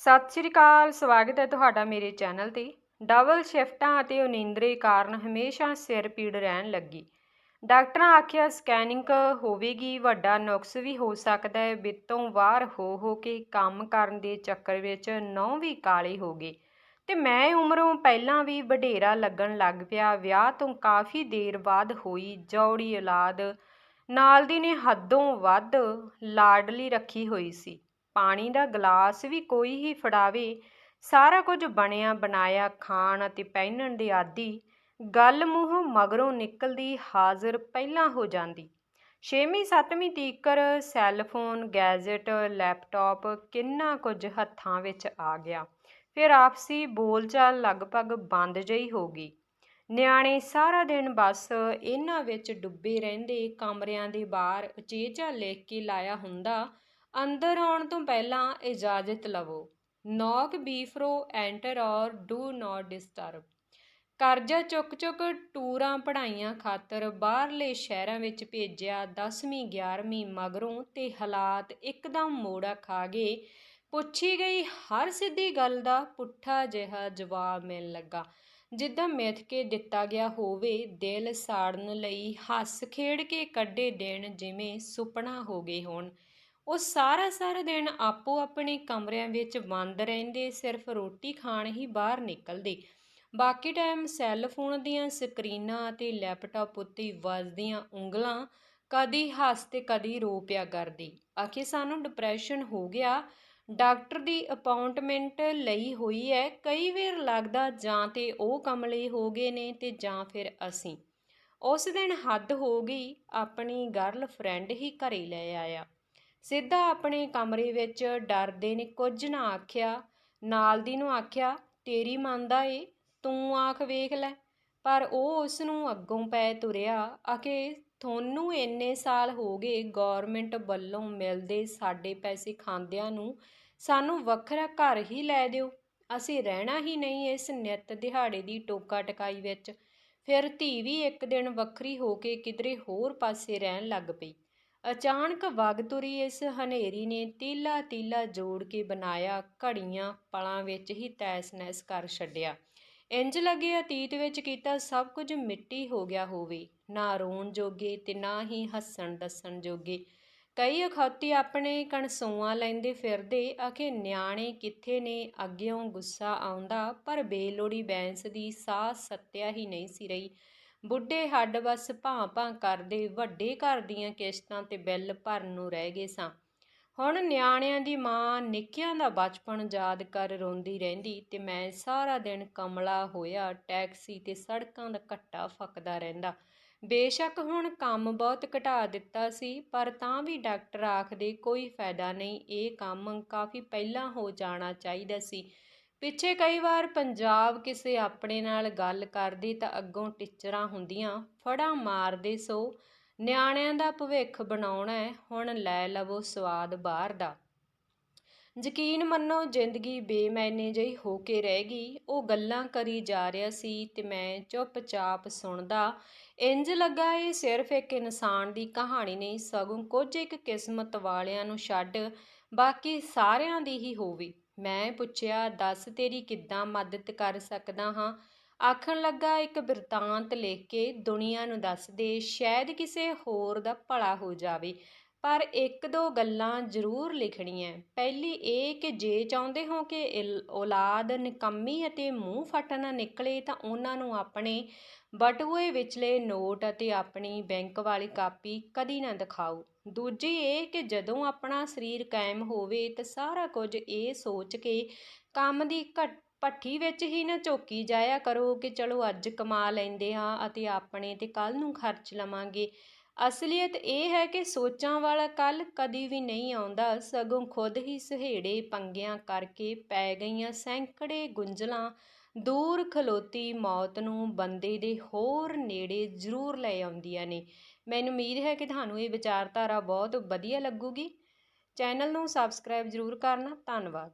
ਸਤਿ ਸ਼੍ਰੀ ਅਕਾਲ, ਸਵਾਗਤ ਹੈ ਤੁਹਾਡਾ ਮੇਰੇ ਚੈਨਲ ਤੇ। ਡਬਲ ਸ਼ਿਫਟਾਂ ਅਤੇ ਉਨੀਂਦਰੇ ਕਾਰਨ ਹਮੇਸ਼ਾ ਸਿਰ ਪੀੜ ਰਹਿਣ ਲੱਗੀ। ਡਾਕਟਰਾਂ ਆਖਿਆ, ਸਕੈਨਿੰਗ ਹੋਵੇਗੀ, ਵੱਡਾ ਨੁਕਸ ਵੀ ਹੋ ਸਕਦਾ ਹੈ। ਬਿੱਤੋਂ ਬਾਹਰ ਹੋ ਹੋ ਕੇ ਕੰਮ ਕਰਨ ਦੇ ਚੱਕਰ ਵਿੱਚ ਨਹੁੰ ਵੀ ਕਾਲੇ ਹੋ ਗਏ। ਤੇ ਮੈਂ ਉਮਰੋਂ ਪਹਿਲਾਂ ਵੀ ਵਡੇਰਾ ਲੱਗਣ ਲੱਗ ਪਿਆ। ਵਿਆਹ ਤੋਂ ਕਾਫੀ ਦੇਰ ਬਾਅਦ ਹੋਈ ਜੌੜੀ ਔਲਾਦ। ਨਾਲ ਦੀ ਨੇ ਹੱਦੋਂ ਵੱਧ ਲਾਡਲੀ ਰੱਖੀ ਹੋਈ ਸੀ। ਪਾਣੀ ਦਾ ਗਲਾਸ ਵੀ ਕੋਈ ਹੀ ਫੜਾਵੇ, ਸਾਰਾ ਕੁਝ ਬਣਿਆ ਬਣਾਇਆ ਖਾਣ ਅਤੇ ਪਹਿਨਣ ਦੇ ਆਦੀ ਗੱਲ ਮੂੰਹੋਂ ਮਗਰੋਂ ਨਿਕਲਦੀ ਹਾਜ਼ਰ ਪਹਿਲਾਂ ਹੋ ਜਾਂਦੀ। ਛੇਵੀਂ ਸੱਤਵੀਂ ਤੀਕਰ ਸੈੱਲਫੋਨ ਗੈਜਟ ਲੈਪਟਾਪ ਕਿੰਨਾ ਕੁਝ ਹੱਥਾਂ ਵਿੱਚ ਆ ਗਿਆ। ਫਿਰ ਆਪਸੀ ਬੋਲਚਾਲ ਲਗਭਗ ਬੰਦ ਜਈ ਹੋ ਗਈ। ਨਿਆਣੇ ਸਾਰਾ ਦਿਨ ਬਸ ਇਹਨਾਂ ਵਿੱਚ ਡੁੱਬੇ ਰਹਿੰਦੇ, ਕਮਰਿਆਂ ਦੇ ਬਾਹਰ ਉਚੇਚਾ ਲਿਖ ਕੇ ਲਾਇਆ ਹੁੰਦਾ ਅੰਦਰ ਆਉਣ ਤੋਂ ਪਹਿਲਾਂ ਇਜਾਜ਼ਤ ਲਵੋ। Knock before enter or do not disturb ਕਰਜ਼ਾ ਚੁੱਕ ਚੁੱਕ ਟੂਰਾਂ ਪੜ੍ਹਾਈਆਂ ਖਾਤਰ ਬਾਹਰਲੇ ਸ਼ਹਿਰਾਂ ਵਿੱਚ ਭੇਜਿਆ 10ਵੀਂ 11ਵੀਂ ਮਗਰੋਂ ਤੇ ਹਾਲਾਤ ਇੱਕਦਮ ਮੋੜਾ ਖਾ ਗਏ। ਪੁੱਛੀ ਗਈ ਹਰ ਸਿੱਧੀ ਗੱਲ ਦਾ ਪੁੱਠਾ ਜਿਹਾ ਜਵਾਬ ਮਿਲਣ ਲੱਗਾ। ਜਿੱਦਾਂ ਮਿੱਥ ਕੇ ਦਿੱਤਾ ਗਿਆ ਹੋਵੇ, ਦਿਲ ਸਾੜਨ ਲਈ ਹੱਸ ਖੇਡ ਕੇ ਕੱਢੇ ਦਿਨ ਜਿਵੇਂ ਸੁਪਨਾ ਹੋ ਗਏ ਹੋਣ। ਉਹ ਸਾਰਾ ਸਾਰਾ ਦਿਨ ਆਪੋ ਆਪਣੇ ਕਮਰਿਆਂ ਵਿੱਚ ਬੰਦ ਰਹਿੰਦੇ, ਸਿਰਫ ਰੋਟੀ ਖਾਣ ਹੀ ਬਾਹਰ ਨਿਕਲਦੇ। ਬਾਕੀ ਟਾਈਮ ਸੈੱਲ ਫੋਨ ਦੀਆਂ ਸਕਰੀਨਾਂ ਅਤੇ ਲੈਪਟਾਪ ਉੱਤੇ ਵੱਜਦੀਆਂ ਉਂਗਲਾਂ ਕਦੀ ਹੱਸ ਤੇ ਕਦੀ ਰੋ ਪਿਆ ਕਰਦੀ। ਆਖੇ ਸਾਨੂੰ ਡਿਪਰੈਸ਼ਨ ਹੋ ਗਿਆ। ਡਾਕਟਰ ਦੀ ਅਪਾਇੰਟਮੈਂਟ ਲਈ ਹੋਈ ਹੈ। ਕਈ ਵਾਰ ਲੱਗਦਾ ਜਾਂ ਤੇ ਉਹ ਕਮਲੇ ਹੋ ਗਏ ਨੇ ਤੇ ਜਾਂ ਫਿਰ ਅਸੀਂ। ਉਸ ਦਿਨ ਹੱਦ ਹੋ ਗਈ। ਆਪਣੀ ਗਰਲ ਫਰੈਂਡ ਹੀ ਘਰੇ ਲੈ ਆਇਆ। ਸਿੱਧਾ ਆਪਣੇ ਕਮਰੇ ਵਿੱਚ ਡਰਦੇ ਨੇ ਕੁਝ ਨਾ ਆਖਿਆ। ਨਾਲ ਦੀ ਨੂੰ ਆਖਿਆ, ਤੇਰੀ ਮੰਨਦਾ ਏ, ਤੂੰ ਆਖ ਵੇਖ ਲੈ। ਪਰ ਉਹ ਉਸ ਨੂੰ ਅੱਗੋਂ ਪੈ ਤੁਰਿਆ। ਆਕੇ ਤੁਹਾਨੂੰ ਇੰਨੇ ਸਾਲ ਹੋ ਗਏ ਗਵਰਨਮੈਂਟ ਵੱਲੋਂ ਮਿਲਦੇ ਸਾਡੇ ਪੈਸੇ ਖਾਂਦਿਆਂ ਨੂੰ। ਸਾਨੂੰ ਵੱਖਰਾ ਘਰ ਹੀ ਲੈ ਦਿਓ। ਅਸੀਂ ਰਹਿਣਾ ਹੀ ਨਹੀਂ ਇਸ ਨਿੱਤ ਦਿਹਾੜੇ ਦੀ ਟੋਕਾ ਟਕਾਈ ਵਿੱਚ ਫਿਰ ਧੀ ਵੀ ਇੱਕ ਦਿਨ ਵੱਖਰੀ ਹੋ ਕੇ ਕਿਧਰੇ ਹੋਰ ਪਾਸੇ ਰਹਿਣ ਲੱਗ ਪਈ। ਅਚਾਨਕ ਵਗ ਤੁਰੀ ਇਸ ਹਨੇਰੀ ਨੇ ਤੀਲਾ ਤੀਲਾ ਜੋੜ ਕੇ ਬਣਾਇਆ ਘੜੀਆਂ ਪਲਾਂ ਵਿੱਚ ਹੀ ਤੈਸ-ਨੈਸ ਕਰ ਛੱਡਿਆ। ਇੰਜ ਲੱਗੇ ਅਤੀਤ ਵਿੱਚ ਕੀਤਾ ਸਭ ਕੁਝ ਮਿੱਟੀ ਹੋ ਗਿਆ ਹੋਵੇ। ਨਾ ਰੋਣ ਜੋਗੇ ਤੇ ਨਾ ਹੀ ਹੱਸਣ ਦੱਸਣ ਜੋਗੇ। ਕਈ ਅਖੌਤੀ ਆਪਣੇ ਕਣਸੂਆਂ ਲੈਂਦੇ ਫਿਰਦੇ, ਆਖੇ ਨਿਆਣੇ ਕਿੱਥੇ ਨੇ? ਅੱਗਿਓਂ ਗੁੱਸਾ ਆਉਂਦਾ, ਪਰ ਬੇਲੋੜੀ ਬੈਂਸ ਦੀ ਸਾਹ ਸੱਤਿਆ ਹੀ ਨਹੀਂ ਸੀ ਰਹੀ। ਬੁੱਢੇ ਹੱਡ ਬਸ ਭਾਂ-ਭਾਂ ਕਰਦੇ ਵੱਡੇ ਘਰ ਦੀਆਂ ਕਿਸ਼ਤਾਂ ਤੇ ਬਿੱਲ ਭਰਨ ਨੂੰ ਰਹਿ ਗਏ ਸਾਂ। ਹੁਣ ਨਿਆਣਿਆਂ ਦੀ ਮਾਂ ਨਿੱਕਿਆਂ ਦਾ ਬਚਪਨ ਯਾਦ ਕਰ ਰੋਂਦੀ ਰਹਿੰਦੀ ਤੇ ਮੈਂ ਸਾਰਾ ਦਿਨ ਕਮਲਾ ਹੋਇਆ ਟੈਕਸੀ ਤੇ ਸੜਕਾਂ ਦਾ ਘੱਟਾ ਫੱਕਦਾ ਰਹਿੰਦਾ। ਬੇਸ਼ੱਕ ਹੁਣ ਕੰਮ ਬਹੁਤ ਘਟਾ ਦਿੱਤਾ ਸੀ, ਪਰ ਤਾਂ ਵੀ ਡਾਕਟਰ ਆਖਦੇ ਕੋਈ ਫਾਇਦਾ ਨਹੀਂ, ਇਹ ਕੰਮ ਕਾਫੀ ਪਹਿਲਾਂ ਹੋ ਜਾਣਾ ਚਾਹੀਦਾ ਸੀ। ਪਿੱਛੇ ਕਈ ਵਾਰ ਪੰਜਾਬ ਕਿਸੇ ਆਪਣੇ ਨਾਲ ਗੱਲ ਕਰਦੀ ਤਾਂ ਅੱਗੋਂ ਟੀਚਰਾਂ ਹੁੰਦੀਆਂ, ਫੜਾ ਮਾਰਦੇ, ਸੋ ਨਿਆਣਿਆਂ ਦਾ ਭਵਿੱਖ ਬਣਾਉਣਾ ਹੁਣ ਲੈ ਲਵੋ ਸਵਾਦ ਬਾਹਰ ਦਾ। ਯਕੀਨ ਮੰਨੋ, ਜ਼ਿੰਦਗੀ ਬੇਮੈਨੇ ਜਿਹੀ ਹੋ ਕੇ ਰਹਿ ਗਈ। ਉਹ ਗੱਲਾਂ ਕਰੀ ਜਾ ਰਿਹਾ ਸੀ ਤੇ ਮੈਂ ਚੁੱਪਚਾਪ ਸੁਣਦਾ ਇੰਜ ਲੱਗਾ ਇਹ ਸਿਰਫ ਇੱਕ ਇਨਸਾਨ ਦੀ ਕਹਾਣੀ ਨਹੀਂ, ਸਗੋਂ ਕੁਝ ਇੱਕ ਕਿਸਮਤ ਵਾਲਿਆਂ ਨੂੰ ਛੱਡ, ਬਾਕੀ ਸਾਰਿਆਂ ਦੀ ਹੀ ਹੋਵੇ। ਮੈਂ ਪੁੱਛਿਆ, ਦੱਸ ਤੇਰੀ ਕਿੱਦਾਂ ਮਦਦ ਕਰ ਸਕਦਾ ਹਾਂ? ਆਖਣ ਲੱਗਾ, ਇੱਕ ਬਿਰਤਾਂਤ ਲਿਖ ਕੇ ਦੁਨੀਆ ਨੂੰ ਦੱਸ ਦੇ, ਸ਼ਾਇਦ ਕਿਸੇ ਹੋਰ ਦਾ ਭਲਾ ਹੋ ਜਾਵੇ। ਪਰ ਇੱਕ ਦੋ ਗੱਲਾਂ ਜ਼ਰੂਰ ਲਿਖਣੀਆਂ। ਪਹਿਲੀ ਇਹ ਕਿ ਜੇ ਚਾਹੁੰਦੇ ਹੋ ਕਿ ਇਲ, ਔਲਾਦ ਨਿਕੰਮੀ ਅਤੇ ਮੂੰਹ ਫਟ ਨਾ ਨਿਕਲੇ, ਤਾਂ ਉਹਨਾਂ ਨੂੰ ਆਪਣੇ ਬਟੂਏ ਵਿਚਲੇ ਨੋਟ ਅਤੇ ਆਪਣੀ ਬੈਂਕ ਵਾਲੀ ਕਾਪੀ ਕਦੀ ਨਾ ਦਿਖਾਓ। ਦੂਜੀ ਇਹ ਕਿ ਜਦੋਂ ਆਪਣਾ ਸਰੀਰ ਕਾਇਮ ਹੋਵੇ ਤਾਂ ਸਾਰਾ ਕੁਝ ਇਹ ਸੋਚ ਕੇ ਕੰਮ ਦੀ ਘਟ ਪੱਠੀ ਵਿੱਚ ਹੀ ਨਾ ਝੋਕੀ ਜਾਇਆ ਕਰੋ ਕਿ ਚਲੋ ਅੱਜ ਕਮਾ ਲੈਂਦੇ ਹਾਂ ਅਤੇ ਆਪਣੇ ਤੇ ਕੱਲ ਨੂੰ ਖਰਚ ਲਵਾਂਗੇ। ਅਸਲੀਅਤ ਇਹ ਹੈ ਕਿ ਸੋਚਾਂ ਵਾਲਾ ਕੱਲ ਕਦੀ ਵੀ ਨਹੀਂ ਆਉਂਦਾ। ਸਗੋਂ ਖੁਦ ਹੀ ਸਹੇੜੇ ਪੰਗਿਆਂ ਕਰਕੇ ਪੈ ਗਈਆਂ ਸੈਂਕੜੇ ਗੁੰਝਲਾਂ ਦੂਰ ਖਲੋਤੀ ਮੌਤ ਨੂੰ ਬੰਦੇ ਦੇ ਹੋਰ ਨੇੜੇ ਜ਼ਰੂਰ ਲੈ ਆਉਂਦੀਆਂ ਨੇ। ਮੈਨੂੰ ਉਮੀਦ ਹੈ ਕਿ ਤੁਹਾਨੂੰ ਇਹ ਵਿਚਾਰਧਾਰਾ ਬਹੁਤ ਵਧੀਆ ਲੱਗੂਗੀ। ਚੈਨਲ ਨੂੰ ਸਬਸਕ੍ਰਾਈਬ ਜ਼ਰੂਰ ਕਰਨਾ। ਧੰਨਵਾਦ।